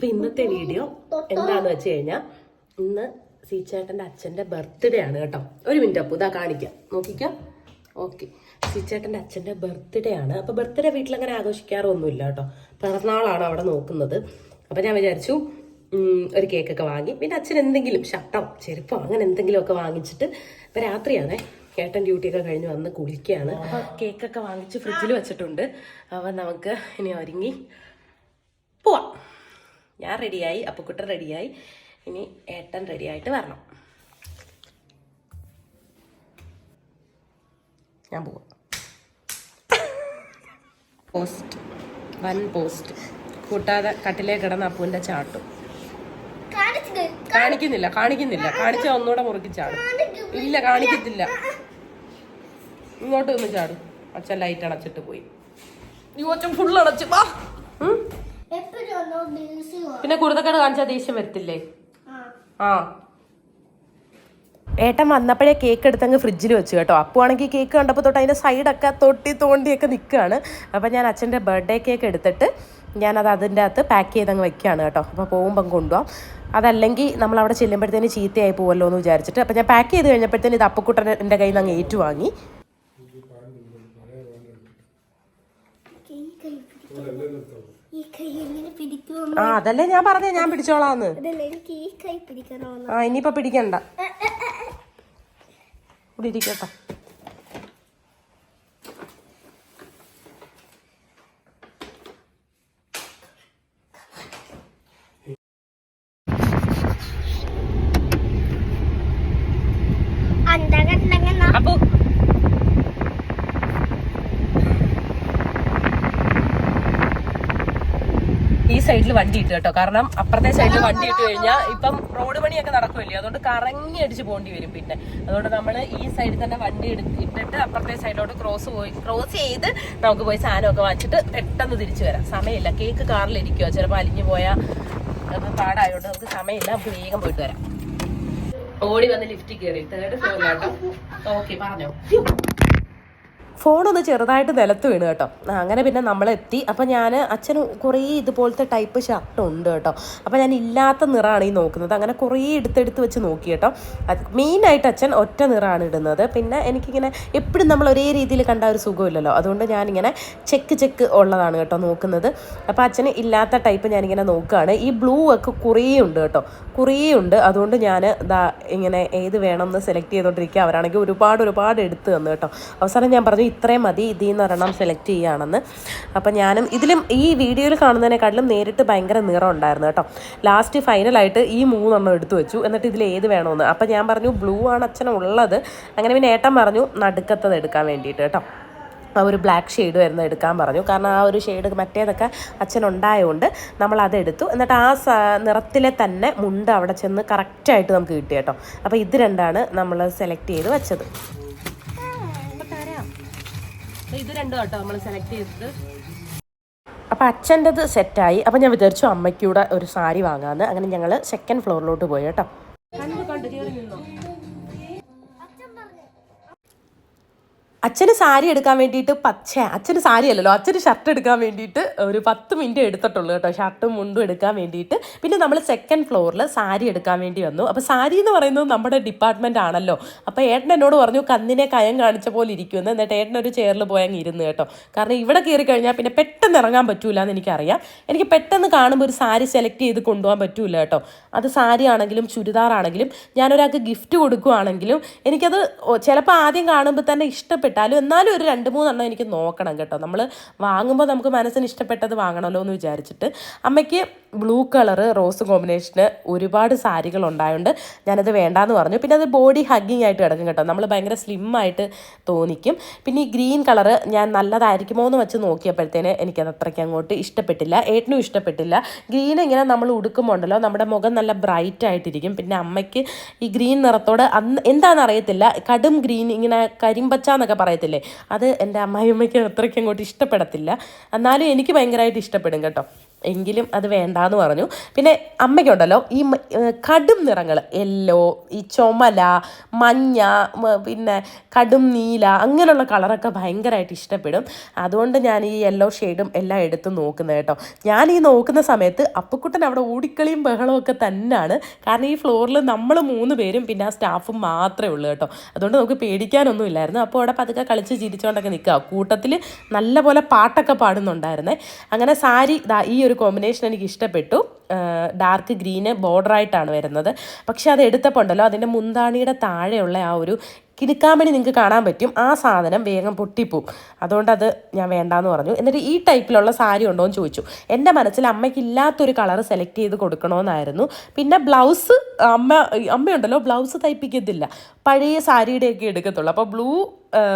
അപ്പൊ ഇന്നത്തെ വീഡിയോ എന്താന്ന് വെച്ച് കഴിഞ്ഞാൽ ഇന്ന് സീച്ചേട്ടന്റെ അച്ഛന്റെ ബർത്ത്ഡേ ആണ് കേട്ടോ. ഒരു മിനിറ്റ് അപ്പൊ ഇതാ കാണിക്കാം. നോക്കിക്കാം. ഓക്കെ സീച്ചേട്ടന്റെ അച്ഛന്റെ ബർത്ത്ഡേ ആണ്. അപ്പൊ ബർത്ത്ഡേ വീട്ടിൽ അങ്ങനെ ആഘോഷിക്കാറൊന്നുമില്ല കേട്ടോ. പിറന്നാളാണ് അവിടെ നോക്കുന്നത്. അപ്പൊ ഞാൻ വിചാരിച്ചു ഒരു കേക്കൊക്കെ വാങ്ങി. പിന്നെ അച്ഛൻ എന്തെങ്കിലും ഷട്ടോ ചെരുപ്പോ അങ്ങനെ എന്തെങ്കിലും ഒക്കെ വാങ്ങിച്ചിട്ട് ഇപ്പൊ രാത്രിയാണേ. ഏട്ടൻ ഡ്യൂട്ടിയൊക്കെ കഴിഞ്ഞ് വന്ന് കുളിക്കുകയാണ് അപ്പൊ കേക്കൊക്കെ വാങ്ങിച്ച് ഫ്രിഡ്ജിൽ വെച്ചിട്ടുണ്ട്. അപ്പൊ നമുക്ക് ഇനി ഒരുങ്ങി പോവാം. ഞാൻ റെഡിയായി അപ്പുക്കുട്ടൻ റെഡിയായി ഇനി ഏട്ടൻ റെഡിയായിട്ട് വരണം. ഞാൻ പോവാം. പോസ്റ്റ് വൻ പോസ്റ്റ് കൂട്ടാതെ കട്ടിലേ കിടന്ന അപ്പുവിന്റെ ചാട്ടും. കാണിക്കുന്നില്ല കാണിക്കുന്നില്ല. കാണിച്ച ഒന്നുകൂടെ മുറുക്കി ചാടും. ഇല്ല കാണിക്കത്തില്ല. ഇങ്ങോട്ട് ഒന്ന് ചാടും. അച്ഛൻ ലൈറ്റ് അടച്ചിട്ട് പോയി. ഫുള്ള് ഫുൾ അടച്ചു. വാ. പിന്നെ കുരുത്തക്കേട് കാണിച്ചാൽ ദേഷ്യം വരത്തില്ലേ? ആ. ഏട്ടൻ വന്നപ്പോഴേ കേക്ക് എടുത്തങ്ങ് ഫ്രിഡ്ജിൽ വെച്ചു കേട്ടോ. അപ്പോൾ ആണെങ്കിൽ കേക്ക് കണ്ടപ്പോൾ തൊട്ട് അതിന്റെ സൈഡൊക്കെ തൊട്ടി തോണ്ടിയൊക്കെ നിൽക്കുകയാണ് അപ്പോൾ ഞാൻ അച്ഛന്റെ ബർത്ത്ഡേ കേക്ക് എടുത്തിട്ട് ഞാനത് അതിന്റെ അകത്ത് പാക്ക് ചെയ്തങ്ങ് വെക്കുകയാണ് കേട്ടോ. അപ്പോൾ പോകുമ്പം കൊണ്ടുപോകാം അതല്ലെങ്കിൽ നമ്മൾ അവിടെ ചെല്ലുമ്പോഴത്തേന് ചീത്തയായി പോകുമല്ലോ എന്ന് വിചാരിച്ചിട്ട്. അപ്പോൾ ഞാൻ പാക്ക് ചെയ്ത് കഴിഞ്ഞപ്പോഴത്തേന് ഇത് അപ്പക്കുട്ടൻ എന്റെ കയ്യിൽ നിന്ന് അങ്ങ് ഏറ്റുവാങ്ങി ആ അതല്ലേ ഞാൻ പറഞ്ഞേ ഞാൻ പിടിച്ചോളാന്ന്. ആ ഇനിയിപ്പൊ പിടിക്കണ്ട. ഇവിടെ ഇരിക്കട്ടെ. അപ്പോ ഈ സൈഡിൽ വണ്ടി ഇട്ട് കേട്ടോ. കാരണം അപ്പുറത്തെ സൈഡിൽ വണ്ടി ഇട്ട് കഴിഞ്ഞാൽ ഇപ്പം റോഡ് പണിയൊക്കെ നടക്കുമല്ലേ അതുകൊണ്ട് കറങ്ങി അടിച്ച് പോകേണ്ടി വരും പിന്നെ. അതുകൊണ്ട് നമ്മൾ ഈ സൈഡിൽ തന്നെ വണ്ടി ഇട്ടിട്ട് അപ്പുറത്തെ സൈഡിലോട്ട് ക്രോസ് പോയി ക്രോസ് ചെയ്ത് നമുക്ക് പോയി സാധനമൊക്കെ വാങ്ങിച്ചിട്ട് പെട്ടെന്ന് തിരിച്ചു വരാം. സമയമില്ല. കേക്ക് കാറിലിരിക്കുമോ ചിലപ്പോൾ അലിഞ്ഞു പോയാൽ പാടായതുകൊണ്ട് നമുക്ക് സമയമില്ല. നമുക്ക് വേഗം പോയിട്ട് വരാം. ഓടി വന്ന് ലിഫ്റ്റ് കയറി. തേർഡ് ഫ്ലോറിലാട്ടോ ഓക്കെ പറഞ്ഞോ. ഫോണൊന്ന് ചെറുതായിട്ട് നിലത്ത് വീണ് കേട്ടോ. അങ്ങനെ പിന്നെ നമ്മളെത്തി. അപ്പം ഞാൻ അച്ഛന് കുറേ ഇതുപോലത്തെ ടൈപ്പ് ഷർട്ട് ഉണ്ട് കേട്ടോ. അപ്പം ഞാൻ ഇല്ലാത്ത നിറമാണ് ഈ നോക്കുന്നത്. അങ്ങനെ കുറേ എടുത്തെടുത്ത് വെച്ച് നോക്കി കേട്ടോ. മെയിനായിട്ട് അച്ഛൻ ഒറ്റ നിറമാണ് ഇടുന്നത്. പിന്നെ എനിക്കിങ്ങനെ എപ്പോഴും നമ്മൾ ഒരേ രീതിയിൽ കണ്ട ഒരു സുഖമില്ലല്ലോ. അതുകൊണ്ട് ഞാനിങ്ങനെ ചെക്ക് ചെക്ക് ഉള്ളതാണ് കേട്ടോ നോക്കുന്നത്. അപ്പോൾ അച്ഛന് ഇല്ലാത്ത ടൈപ്പ് ഞാനിങ്ങനെ നോക്കുകയാണ്. ഈ ബ്ലൂ ഒക്കെ കുറേ ഉണ്ട് കേട്ടോ. കുറേ ഉണ്ട്. അതുകൊണ്ട് ഞാൻ ഇതാ ഇങ്ങനെ ഏത് വേണമെന്ന് സെലക്ട് ചെയ്തുകൊണ്ടിരിക്കുക അവരാണെങ്കിൽ ഒരുപാട് ഒരുപാട് എടുത്ത് തന്നു കേട്ടോ. അവസാനം ഞാൻ പറഞ്ഞു ഇത്രയും മതി ഇതിൽ നിന്ന് ഒരെണ്ണം സെലക്ട് ചെയ്യുകയാണെന്ന് അപ്പം ഞാനും ഇതിലും ഈ വീഡിയോയിൽ കാണുന്നതിനെക്കാട്ടിലും നേരിട്ട് ഭയങ്കര നിറം ഉണ്ടായിരുന്നു കേട്ടോ. ലാസ്റ്റ് ഫൈനലായിട്ട് ഈ മൂന്നെണ്ണം എടുത്തു വെച്ചു. എന്നിട്ട് ഇതിൽ ഏത് വേണമെന്ന് അപ്പം ഞാൻ പറഞ്ഞു ബ്ലൂ ആണ് അച്ഛനുള്ളത് അങ്ങനെ പിന്നെ ഏട്ടൻ പറഞ്ഞു നടുക്കത്തത് എടുക്കാൻ വേണ്ടിയിട്ട് കേട്ടോ. ആ ഒരു ബ്ലാക്ക് ഷെയ്ഡ് വരുന്നത് എടുക്കാൻ പറഞ്ഞു. കാരണം ആ ഒരു ഷെയ്ഡ് മറ്റേതൊക്കെ അച്ഛനുണ്ടായതുകൊണ്ട് നമ്മൾ അതെടുത്തു എന്നിട്ട് ആ നിറത്തിലെ തന്നെ മുണ്ട് അവിടെ ചെന്ന് കറക്റ്റായിട്ട് നമുക്ക് കിട്ടി കേട്ടോ. അപ്പോൾ ഇത് രണ്ടാണ് നമ്മൾ സെലക്ട് ചെയ്ത് വെച്ചത്. ഇത് രണ്ടും കേട്ടോ നമ്മൾ സെലക്ട് ചെയ്തത്. അപ്പോൾ അച്ഛന്റെത് സെറ്റായി അപ്പോൾ ഞാൻ വിചാരിച്ചു അമ്മയ്ക്കൂടെ ഒരു സാരി വാങ്ങാമെന്ന് അങ്ങനെ ഞങ്ങൾ സെക്കൻഡ് ഫ്ലോറിലോട്ട് പോയി കേട്ടോ. അച്ഛന് സാരി എടുക്കാൻ വേണ്ടിയിട്ട് പച്ച അച്ഛന് സാരി അല്ലല്ലോ അച്ഛന് ഷർട്ട് എടുക്കാൻ വേണ്ടിയിട്ട് ഒരു പത്ത് മിനിറ്റ് എടുത്തിട്ടുള്ളൂ കേട്ടോ. ഷർട്ടും മുണ്ടും എടുക്കാൻ വേണ്ടിയിട്ട്. പിന്നെ നമ്മൾ സെക്കൻഡ് ഫ്ലോറിൽ സാരി എടുക്കാൻ വേണ്ടി വന്നു. അപ്പോൾ സാരി എന്ന് പറയുന്നത് നമ്മുടെ ഡിപ്പാർട്ട്മെന്റ് ആണല്ലോ. അപ്പോൾ ഏട്ടൻ എന്നോട് പറഞ്ഞു കന്നിനെ കയം കാണിച്ച പോലെ ഇരിക്കുമെന്ന്. എന്നിട്ട് ഏട്ടൻ ഒരു ചെയറിൽ പോയി അങ്ങ് ഇരുന്ന് കേട്ടോ. കാരണം ഇവിടെ കയറി കഴിഞ്ഞാൽ പിന്നെ പെട്ടെന്ന് ഇറങ്ങാൻ പറ്റൂല എന്ന് എനിക്കറിയാം. എനിക്ക് പെട്ടെന്ന് കാണുമ്പോൾ ഒരു സാരി സെലക്ട് ചെയ്ത് കൊണ്ടുപോകാൻ പറ്റൂല കേട്ടോ. അത് സാരി ആണെങ്കിലും ചുരിദാറാണെങ്കിലും ഞാനൊരാൾക്ക് ഗിഫ്റ്റ് കൊടുക്കുവാണെങ്കിലും എനിക്കത് ചിലപ്പോൾ ആദ്യം കാണുമ്പോൾ തന്നെ ഇഷ്ടപ്പെട്ടാലും എന്നാലും ഒരു രണ്ട് മൂന്നെണ്ണം എനിക്ക് നോക്കണം കേട്ടോ. നമ്മൾ വാങ്ങുമ്പോൾ നമുക്ക് മനസ്സിന് ഇഷ്ടപ്പെട്ടത് വാങ്ങണമല്ലോ എന്ന് വിചാരിച്ചിട്ട്. അമ്മയ്ക്ക് ബ്ലൂ കളർ റോസ് കോമ്പിനേഷന് ഒരുപാട് സാരികൾ ഉണ്ടായതുകൊണ്ട് ഞാനത് വേണ്ടാന്ന് പറഞ്ഞു. പിന്നെ അത് ബോഡി ഹഗ്ഗിങ് ആയിട്ട് കിടക്കും കേട്ടോ. നമ്മൾ ഭയങ്കര സ്ലിം ആയിട്ട് തോന്നിക്കും. പിന്നെ ഈ ഗ്രീൻ കളർ ഞാൻ നല്ലതായിരിക്കുമോ എന്ന് വെച്ച് നോക്കിയപ്പോഴത്തേന് എനിക്കത് അത്രയ്ക്ക് അങ്ങോട്ട് ഇഷ്ടപ്പെട്ടില്ല. ഏട്ടനും ഇഷ്ടപ്പെട്ടില്ല. ഗ്രീൻ ഇങ്ങനെ നമ്മൾ ഉടുക്കുമ്പോൾ ഉണ്ടല്ലോ നമ്മുടെ മുഖം നല്ല ബ്രൈറ്റ് ആയിട്ടിരിക്കും. പിന്നെ അമ്മയ്ക്ക് ഈ ഗ്രീൻ നിറത്തോട് അന്ന് എന്താണെന്ന് അറിയത്തില്ല. കടും ഗ്രീൻ ഇങ്ങനെ കരിമ്പച്ച എന്നൊക്കെ പറയത്തില്ലേ? അത് എന്റെ അമ്മായിയമ്മയ്ക്ക് അത്രയ്ക്ക് അങ്ങോട്ട് ഇഷ്ടപ്പെടത്തില്ല. എന്നാലും എനിക്ക് ഭയങ്കരമായിട്ട് ഇഷ്ടപ്പെടും കേട്ടോ. എങ്കിലും അത് വേണ്ടാന്ന് പറഞ്ഞു. പിന്നെ അമ്മയ്ക്കുണ്ടല്ലോ ഈ കടും നിറങ്ങൾ യെല്ലോ ഈ ചുമല മഞ്ഞ പിന്നെ കടും നീല അങ്ങനെയുള്ള കളറൊക്കെ ഭയങ്കരമായിട്ട് ഇഷ്ടപ്പെടും. അതുകൊണ്ട് ഞാൻ ഈ യെല്ലോ ഷെയ്ഡും എല്ലാം എടുത്ത് നോക്കുന്നത് കേട്ടോ. ഞാൻ ഈ നോക്കുന്ന സമയത്ത് അപ്പക്കുട്ടൻ അവിടെ ഓടിക്കളിയും ബഹളമൊക്കെ തന്നെയാണ് കാരണം ഈ ഫ്ലോറിൽ നമ്മൾ മൂന്ന് പേരും പിന്നെ ആ സ്റ്റാഫും മാത്രമേ ഉള്ളൂ കേട്ടോ. അതുകൊണ്ട് നമുക്ക് പേടിക്കാനൊന്നും ഇല്ലായിരുന്നു. അപ്പോൾ അവിടെ പതുക്കെ കളിച്ച് ചിരിച്ചുകൊണ്ടൊക്കെ നിൽക്കുക. കൂട്ടത്തിൽ നല്ലപോലെ പാട്ടൊക്കെ പാടുന്നുണ്ടായിരുന്നേ. അങ്ങനെ സാരി ഈ കോമ്പിനേഷൻ എനിക്ക് ഇഷ്ടപ്പെട്ടു. ഡാർക്ക് ഗ്രീന് ബോർഡറായിട്ടാണ് വരുന്നത്. പക്ഷേ അത് എടുത്തപ്പോൾ ഉണ്ടല്ലോ അതിന്റെ മുന്താണിയുടെ താഴെയുള്ള ആ ഒരു കിടുക്കാമണി നിങ്ങൾക്ക് കാണാൻ പറ്റും. ആ സാധനം വേഗം പൊട്ടിപ്പോവും. അതുകൊണ്ട് അത് ഞാൻ വേണ്ടാന്ന് പറഞ്ഞു. എന്നിട്ട് ഈ ടൈപ്പിലുള്ള സാരി ഉണ്ടോ എന്ന് ചോദിച്ചു. എന്റെ മനസ്സിൽ അമ്മയ്ക്ക് ഇല്ലാത്തൊരു കളർ സെലക്ട് ചെയ്ത് കൊടുക്കണമെന്നായിരുന്നു പിന്നെ ബ്ലൗസ് അമ്മ അമ്മയുണ്ടല്ലോ ബ്ലൗസ് തയ്പ്പിക്കത്തില്ല. പഴയ സാരിയുടെയൊക്കെ എടുക്കത്തുള്ളൂ. അപ്പോൾ ബ്ലൂ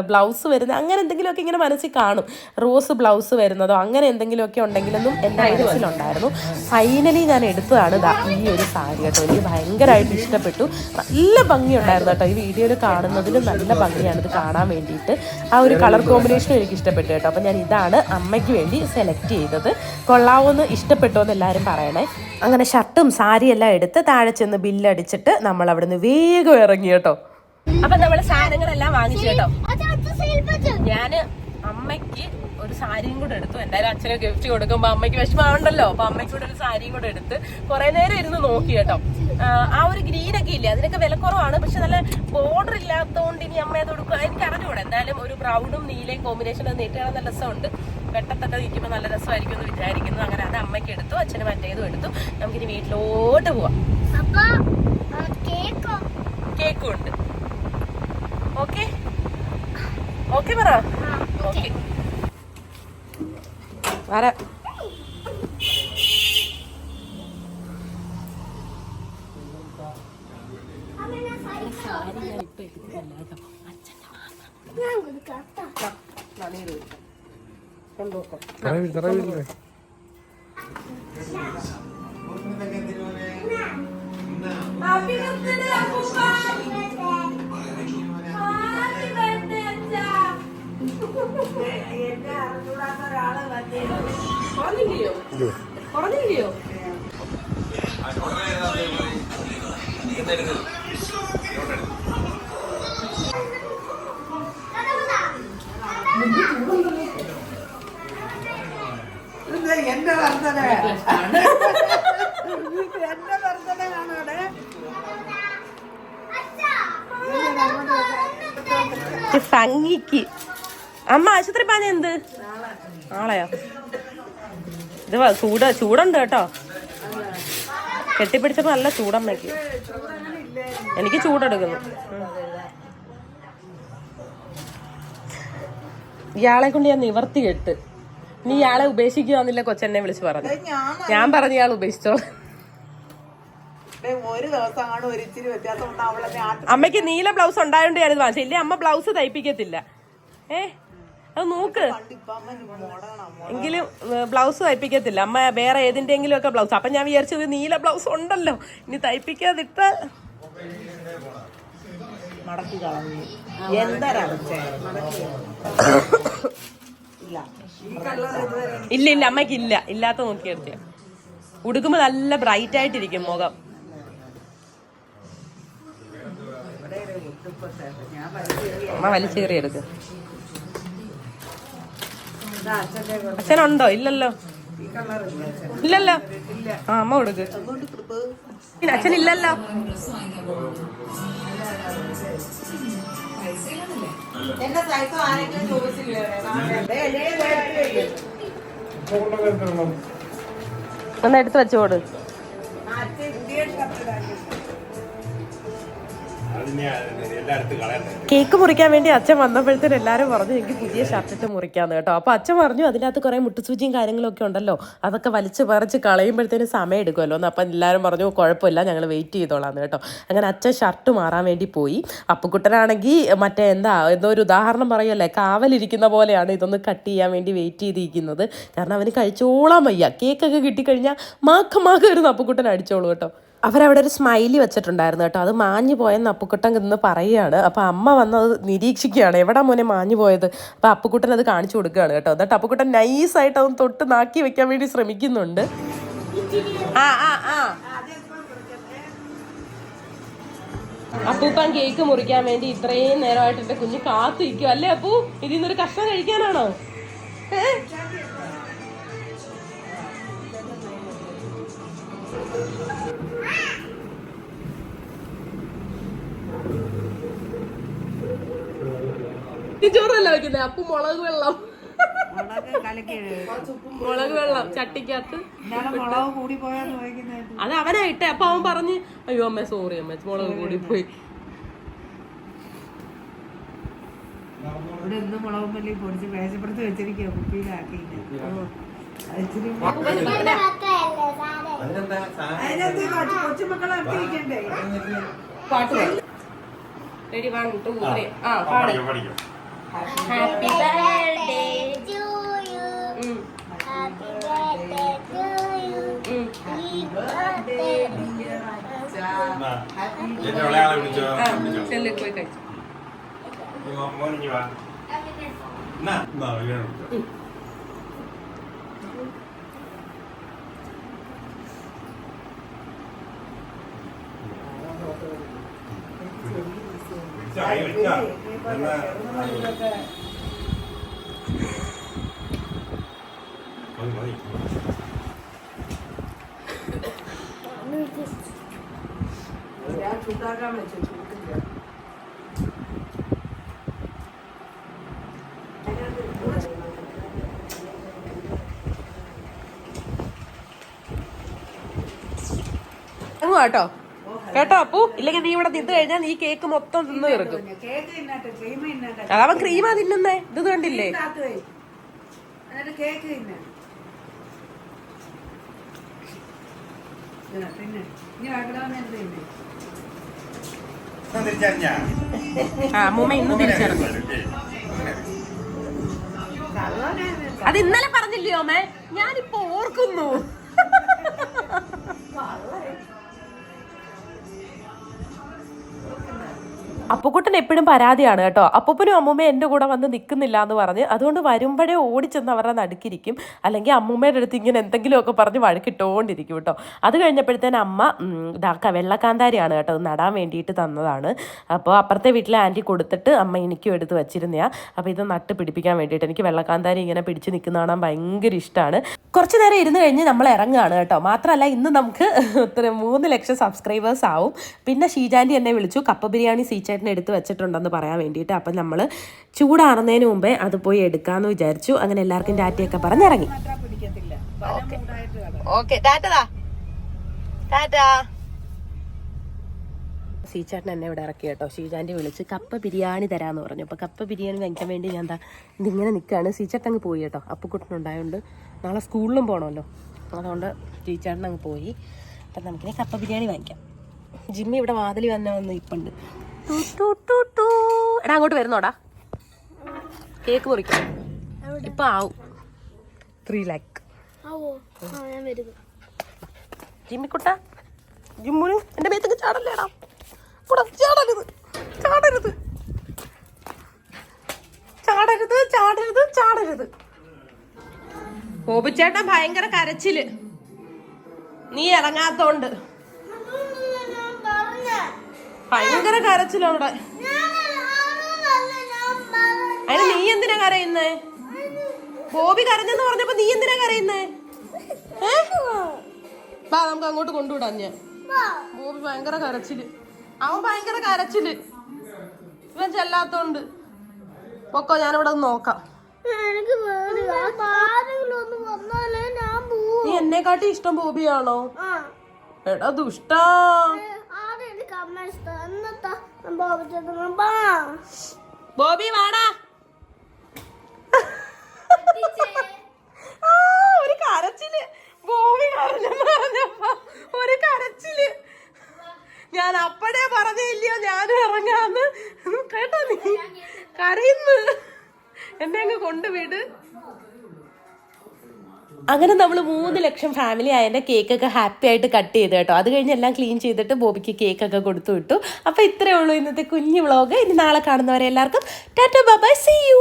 ബ്ലൗസ് വരുന്ന അങ്ങനെ എന്തെങ്കിലുമൊക്കെ ഇങ്ങനെ മനസ്സിൽ കാണും. റോസ് ബ്ലൗസ് വരുന്നതോ അങ്ങനെ എന്തെങ്കിലുമൊക്കെ ഉണ്ടെങ്കിലൊന്നും എന്റെ മനസ്സിലുണ്ടായിരുന്നു. ഫൈനലി ഞാൻ എടുത്തതാണ് ഈ ഒരു സാരി കേട്ടോ. എനിക്ക് ഭയങ്കരമായിട്ട് ഇഷ്ടപ്പെട്ടു. നല്ല ഭംഗിയുണ്ടായിരുന്നു കേട്ടോ. ഈ വീഡിയോയിൽ കാണുന്നതിൽ നല്ല ഭംഗിയാണ് ഇത് കാണാൻ വേണ്ടിയിട്ട്. ആ ഒരു കളർ കോമ്പിനേഷൻ എനിക്ക് ഇഷ്ടപ്പെട്ടു കേട്ടോ. അപ്പം ഞാൻ ഇതാണ് അമ്മയ്ക്ക് വേണ്ടി സെലക്ട് ചെയ്തത്. കൊള്ളാവുമെന്ന് ഇഷ്ടപ്പെട്ടോ എന്ന് എല്ലാവരും പറയണേ. അങ്ങനെ ഷർട്ടും സാരിയെല്ലാം എല്ലാം എടുത്ത് താഴെ ചെന്ന് ബില്ലടിച്ചിട്ട് നമ്മൾ അവിടുന്ന് വേഗം ഇറങ്ങി കേട്ടോ. അപ്പൊ നമ്മൾ സാധനങ്ങളെല്ലാം വാങ്ങിച്ചു കേട്ടോ. ഞാൻ അമ്മയ്ക്ക് ഒരു സാരിയും കൂടെ എടുത്തു. എന്തായാലും അച്ഛനെ ഗിഫ്റ്റ് കൊടുക്കുമ്പോ അമ്മയ്ക്ക് വിഷമമുണ്ടല്ലോ അപ്പൊ അമ്മയ്ക്ക് കൂടെ ഒരു സാരിയും കൂടെ എടുത്ത് കുറെ നേരം ഇരുന്ന് നോക്കി കേട്ടോ. ആ, ഒരു ഗ്രീൻ ഒക്കെ ഇല്ലേ? അതിനൊക്കെ വില കുറവാണ്. പക്ഷെ നല്ല ബോർഡർ ഇല്ലാത്തതുകൊണ്ട് ഇനി അമ്മ അത് കൊടുക്കുക എനിക്ക് അറിഞ്ഞുകൂടെ. എന്തായാലും ഒരു ബ്രൗണും നീലയും കോമ്പിനേഷൻ നീട്ടി കാണാൻ നല്ല രസമുണ്ട്. വെട്ടത്തൊക്കെ നിൽക്കുമ്പോൾ നല്ല രസമായിരിക്കും എന്ന് വിചാരിക്കുന്നു. അങ്ങനെ അത് അമ്മയ്ക്ക് എടുത്തു അച്ഛന് മറ്റേതും എടുത്തു. നമുക്കിനി വീട്ടിലോട്ട് പോവാം. കേക്കും ഉണ്ട്. ഓക്കെ. ഓക്കെ പറ. ഓക്കെ. വര. ഞാൻ കൊടുക്കാം കുറഞ്ഞില്ലയോ? ഇത് എന്റെ വർദ്ധന? എന്റെ വർദ്ധനയാണ് അവിടെ ഭംഗിക്ക്. അമ്മ ആശുപത്രി എന്ത്? നാളെയോ? ഇത് ചൂട് ചൂടുണ്ട് കേട്ടോ. കെട്ടിപ്പിടിച്ചപ്പോ നല്ല ചൂടമ്മയ്ക്ക്. എനിക്ക് ചൂടെടുക്കുന്നു. ഇയാളെ കൊണ്ട് ഞാൻ നിവർത്തി കെട്ട്. നീ ഇയാളെ ഉപേക്ഷിക്കുവാന്നില്ല കൊച്ചെന്നെ വിളിച്ച് പറഞ്ഞു. ഞാൻ പറഞ്ഞു ഇയാൾ ഉപേക്ഷിച്ചോ അമ്മയ്ക്ക് ഒരു ദിവസം കാണും ഒരു ഇച്ചിരി വ്യത്യാസം ഉണ്ട് അവളെ ഞാൻ അമ്മയ്ക്ക് നീല ബ്ലൗസ് ഉണ്ടായോണ്ട് ഞാനിത് വാങ്ങിച്ചു. ഇല്ലേ അമ്മ ബ്ലൗസ് തയ്പ്പിക്കത്തില്ല. ഏ? അത് നോക്ക്. എങ്കിലും ബ്ലൗസ് തയ്പ്പിക്കത്തില്ല. അമ്മ വേറെ ഏതിന്റെങ്കിലും ഒക്കെ ബ്ലൗസ് അപ്പൊ ഞാൻ വിചാരിച്ചത് നീല ബ്ലൗസ് ഉണ്ടല്ലോ. ഇനി തയ്പ്പിക്കാതിട്ട്. മടക്കി കളഞ്ഞു. എന്തരച്ചേ ഇല്ല. ഇല്ല അമ്മയ്ക്ക് ഇല്ല. ഇല്ലാത്ത നോക്കിയെടുത്തിയ ഉടുക്കുമ്പോ നല്ല ബ്രൈറ്റ് ആയിട്ടിരിക്കും മുഖം. അമ്മ വലിച്ചേറി എടുക്ക് ഇതാ അച്ഛന്റെ കൂടെ. അച്ഛനുണ്ടോ? ഇല്ലല്ലോ. ഇല്ലല്ലോ. ആ അമ്മ കൊടുക്ക്. അച്ഛൻ ഇല്ലല്ലോ ഒന്ന് എടുത്ത് വെച്ചോട് ആ, കേക്ക് മുറിക്കാൻ വേണ്ടി അച്ഛൻ വന്നപ്പോഴത്തേനും എല്ലാവരും പറഞ്ഞു എനിക്ക് പുതിയ ഷർട്ടിട്ട് മുറിക്കാന്ന് കേട്ടോ. അപ്പോൾ അച്ഛൻ പറഞ്ഞു അതിനകത്ത് കുറേ മുട്ടുസൂചിയും കാര്യങ്ങളൊക്കെ ഉണ്ടല്ലോ. അതൊക്കെ വലിച്ച് പറിച്ച് കളയുമ്പോഴത്തേനും സമയം എടുക്കുമല്ലോ. എന്ന് അപ്പം എല്ലാവരും പറഞ്ഞു കുഴപ്പമില്ല ഞങ്ങൾ വെയിറ്റ് ചെയ്തോളാന്ന് കേട്ടോ. അങ്ങനെ അച്ഛൻ ഷർട്ട് മാറാൻ വേണ്ടി പോയി. അപ്പുക്കുട്ടനാണെങ്കിൽ മറ്റേ എന്താ എന്തോ ഒരു ഉദാഹരണം പറയുമല്ലേ കാവലിരിക്കുന്ന പോലെയാണ് ഇതൊന്ന് കട്ട് ചെയ്യാൻ വേണ്ടി വെയിറ്റ് ചെയ്തിരിക്കുന്നത്. കാരണം അവന് കഴിച്ചോളാൻ വയ്യ. കേക്കൊക്കെ കിട്ടിക്കഴിഞ്ഞാൽ മാക്ക മാക്ക അപ്പുക്കുട്ടൻ അടിച്ചോളൂ കേട്ടോ. അവരവിടെ ഒരു സ്മൈലി വെച്ചിട്ടുണ്ടായിരുന്നു കേട്ടോ. അത് മാഞ്ഞു പോയെന്ന് അപ്പുക്കുട്ടൻ ഇന്ന് പറയുകയാണ്. അപ്പോൾ അമ്മ വന്നത് നിരീക്ഷിക്കുകയാണ്. എവിടെ മോനെ മാഞ്ഞു പോയത്? അപ്പോൾ അപ്പുക്കുട്ടൻ അത് കാണിച്ചു കൊടുക്കുകയാണ് കേട്ടോ. എന്നിട്ട് അപ്പുക്കുട്ടൻ നൈസായിട്ട് അവൻ തൊട്ട് നാക്കി വെക്കാൻ വേണ്ടി ശ്രമിക്കുന്നുണ്ട്. ആ ആ ആ. അപ്പൂപ്പൻ കേക്ക് മുറിക്കാൻ വേണ്ടി ഇത്രയും നേരമായിട്ട് എന്റെ കുഞ്ഞ് കാത്തിരിക്കും അല്ലേ അപ്പു? ഇതിൽ നിന്നൊരു കഷ്ണം കഴിക്കാനാണോ? ഈ ചോറല്ല വെക്കുന്നത് അപ്പൊ മുളക് വെള്ളം. മുളക് കലക്കി മുളക് വെള്ളം ചട്ടിക്കകത്ത്. അത് അവനായിട്ടെ അപ്പൊ അവൻ പറഞ്ഞ് അയ്യോ അമ്മ സോറി അമ്മ മുളക് കൂടി പോയി. ഇവിടെ ഇന്ന് മുളകും മല്ലി പൊടിച്ച് മേശപ്പുറത്ത് വെച്ചിരിക്കുക കുപ്പിയിലാക്കി. അതിനകത്ത് കൊച്ചുമക്കളെ പാട്ട് റെഡി വൺ ടു ത്രീ ആ പാട്. Happy birthday to you. ഉം Happy birthday to you. ഉം Happy birthday. ഞാൻ ചൂടാക്കാൻ വെച്ചു ചൂടില്ല. കേട്ടോ കേട്ടോ അപ്പു ഇല്ലെങ്കിൽ നീ ഇവിടെ തിന്നു കഴിഞ്ഞാൽ നീ കേക്ക് മൊത്തം തിന്ന് തീർക്കും. അതവൻ ക്രീമാ തിന്നുന്നേ ഇത് കണ്ടില്ലേ? ആ ഇന്ന് തിരിച്ചറിഞ്ഞു. അത് ഇന്നലെ പറഞ്ഞില്ലയോ മേ ഞാനിപ്പോ ഓർക്കുന്നു. അപ്പുക്കുട്ടൻ എപ്പോഴും പരാതിയാണ് കേട്ടോ. അപ്പൂപ്പനും അമ്മൂമ്മയും എന്റെ കൂടെ വന്ന് നിൽക്കുന്നില്ല എന്ന് പറഞ്ഞ് അതുകൊണ്ട് വരുമ്പോഴേ ഓടിച്ചെന്ന് അവരുടെ നടുക്കിരിക്കും. അല്ലെങ്കിൽ അമ്മൂമ്മയുടെ അടുത്ത് ഇങ്ങനെ എന്തെങ്കിലുമൊക്കെ പറഞ്ഞ് വഴക്കിട്ടുകൊണ്ടിരിക്കും കേട്ടോ. അത് കഴിഞ്ഞപ്പോഴത്തേന് അമ്മ ഇതാക്ക വെള്ളക്കാന്താരിയാണ് കേട്ടോ. നടാൻ വേണ്ടിയിട്ട് തന്നതാണ്. അപ്പോൾ അപ്പുറത്തെ വീട്ടിലെ ആന്റി കൊടുത്തിട്ട് അമ്മ എനിക്കും എടുത്ത് വെച്ചിരുന്നയാ. അപ്പോൾ ഇത് നട്ട് പിടിപ്പിക്കാൻ വേണ്ടിയിട്ട് എനിക്ക് വെള്ളക്കാന്താരി ഇങ്ങനെ പിടിച്ച് നിൽക്കുന്ന കാണാൻ ഭയങ്കര ഇഷ്ടമാണ്. കുറച്ച് നേരം ഇരുന്ന് കഴിഞ്ഞ് നമ്മൾ ഇറങ്ങുകയാണ് കേട്ടോ. മാത്രമല്ല ഇന്ന് നമുക്ക് മൂന്ന് ലക്ഷം സബ്സ്ക്രൈബേഴ്സ് ആവും. പിന്നെ ഷീജാന്റി എന്നെ വിളിച്ചു. കപ്പ ബിരിയാണി സീച്ചേട്ടനെ എടുത്ത് വെച്ചിട്ടുണ്ടെന്ന് പറയാൻ വേണ്ടിയിട്ട് അപ്പം നമ്മൾ ചൂടാറുന്നതിന് മുമ്പേ അത് പോയി എടുക്കാമെന്ന് വിചാരിച്ചു. അങ്ങനെ എല്ലാവർക്കും ടാറ്റയൊക്കെ പറഞ്ഞിറങ്ങി. ഓക്കെ. ടാറ്റതാ ടാറ്റാ സീച്ചേട്ടൻ എന്നെ ഇവിടെ ഇറക്കി കേട്ടോ. ഷീജാന്റെ വിളിച്ച് കപ്പ ബിരിയാണി തരാമെന്ന് പറഞ്ഞു. അപ്പോൾ കപ്പ ബിരിയാണി വാങ്ങിക്കാൻ വേണ്ടി ഞാൻ എന്താ ഇതിങ്ങനെ നിൽക്കുകയാണ് സീച്ചേട്ടൻ അങ്ങ് പോയി കേട്ടോ. അപ്പക്കുട്ടനുണ്ടായതുകൊണ്ട് നാളെ സ്കൂളിലും പോകണമല്ലോ അതുകൊണ്ട് ടീച്ചേട്ടൻ അങ്ങ് പോയി. അപ്പം നമുക്കിനി കപ്പ ബിരിയാണി വാങ്ങിക്കാം. ജിമ്മി ഇവിടെ വാതിൽ വന്ന വന്ന് ഇപ്പുണ്ട്. എടാ അങ്ങോട്ട് വരുന്നോടാ. കേക്ക് മുറിക്കാം. ഇപ്പൊ ആവും. ത്രീ ലാക്ക് ജിമ്മിക്കുട്ട ജിമ്മുന് എന്റെ മേത്തേക്ക് ചാടല്ലേടാ. കൂടെ ചാടരുത്. ചാടരുത്. ചാടരുത് ചാടരുത് ചാടരുത്. ബോബിച്ചേട്ടൻ ഭയങ്കര കരച്ചിൽ. നീ ഇറങ്ങാത്തോണ്ട്. ഭയങ്കര കരച്ചിലോ അവിടെ. അതിന് നീ എന്തിനാ കരയുന്നേ? ബോബി കരഞ്ഞെന്ന് പറഞ്ഞപ്പോ നീ എന്തിനാ കരയുന്നേ? വാ നമുക്ക് അങ്ങോട്ട് കൊണ്ടുവിടാം ഞാൻ. ബോബി ഭയങ്കര കരച്ചിൽ. അവൻ ഭയങ്കര കരച്ചിൽ. ഇവൻ ചെല്ലാത്തോണ്ട്. പൊക്കോ ഞാനിവിടെ ഒന്ന് നോക്കാം. നീ എന്നെക്കാട്ടി ഇഷ്ടം ബോബിയാണോ? എടാ ദുഷ്ടാ. ഞാൻ ബോബി വാടാ. ഒരു കരച്ചിൽ. ബോബി പറഞ്ഞപ്പോ ഒരു കരച്ചിൽ. ഞാൻ അപ്പഴേ പറഞ്ഞില്ലയോ ഞാനും ഇറങ്ങാന്ന്. കേട്ടോ നീ? കരയുന്നു. എന്നെ അങ്ങ് കൊണ്ടുവിട്. അങ്ങനെ നമ്മൾ മൂന്ന് ലക്ഷം ഫാമിലി ആയതിന്റെ കേക്കൊക്കെ ഹാപ്പി ആയിട്ട് കട്ട് ചെയ്ത് കേട്ടോ. അത് കഴിഞ്ഞ് എല്ലാം ക്ലീൻ ചെയ്തിട്ട് ബോബിക്ക് കേക്കൊക്കെ കൊടുത്തു വിട്ടു. അപ്പോൾ ഇത്രയേ ഉള്ളൂ ഇന്നത്തെ കുഞ്ഞു വ്ളോഗ് ഇനി നാളെ കാണുന്നവരെ എല്ലാവർക്കും ടാറ്റ ബൈ സി യു